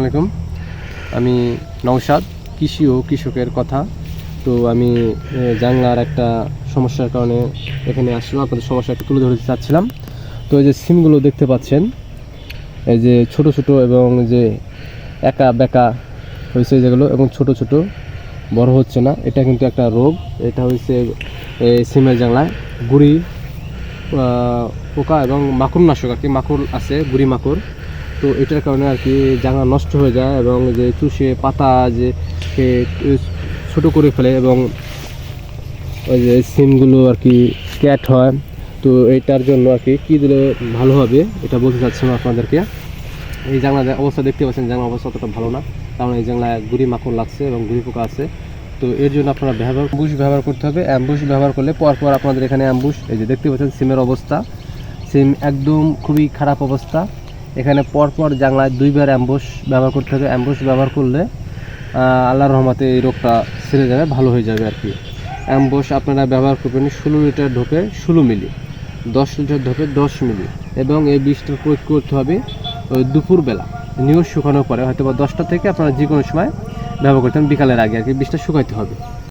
আলাইকুম। আমি নৌসাদ কৃষি ও কৃষকের কথা। তো আমি জাংলার একটা সমস্যার কারণে এখানে আসলাম, আপনাদের সমস্যা একটু তুলে ধরতে চাচ্ছিলাম। তো এই যে সিমগুলো দেখতে পাচ্ছেন, এই যে ছোট ছোট এবং যে একা বেকা হয়েছে যেগুলো, এবং ছোট ছোট বড় হচ্ছে না, এটা কিন্তু একটা রোগ। এটা এই সিমের জাংলায় গুড়ি পোকা এবং মাকড় নাশক আর কি, মাকড় আছে, গুড়ি মাকড়। তো এটার কারণে আর কি জাংলা নষ্ট হয়ে যায় এবং যে চুষে পাতা যে ছোটো করে ফেলে এবং ওই যে সিমগুলো আর কি ক্যাট হয়, তো এটার জন্য আর কি কী দিলে ভালো হবে এটা বলতে চাচ্ছিলাম আপনাদেরকে। এই জানলার অবস্থা দেখতে পাচ্ছেন, জানলার অবস্থা অতটা ভালো না, কারণ এই জানলায় গুড়ি মাকড় লাগছে এবং গুড়ি পোকা আছে। তো এর জন্য আপনারা ব্যবহার অ্যাম্বুশ ব্যবহার করতে হবে। অ্যাম্বুশ ব্যবহার করলে পরপর আপনাদের এখানে অ্যাম্বুশ, এই যে দেখতে পাচ্ছেন, সিমের অবস্থা। সিম একদম খুবই খারাপ অবস্থা। এখানে পরপর জানলায় দুইবার অ্যাম্বুস ব্যবহার করতে হবে। অ্যাম্বুস ব্যবহার করলে আল্লাহর রহমতে এই রোগটা সেরে যাবে, ভালো হয়ে যাবে আর কি। অ্যাম্বুশ আপনারা ব্যবহার করবেন ষোলো লিটার ঢোকে ষোলো মিলি, দশ লিটার ঢোকে দশ মিলি এবং এই বিষটা প্রয়োগ করতে হবে ওই দুপুরবেলা। নিউজ শুকানোর পরে হয়তো বা দশটা থেকে আপনারা যে কোনো সময় ব্যবহার করতে হবে বিকালের আগে আর কি বিষটা শুকাইতে হবে।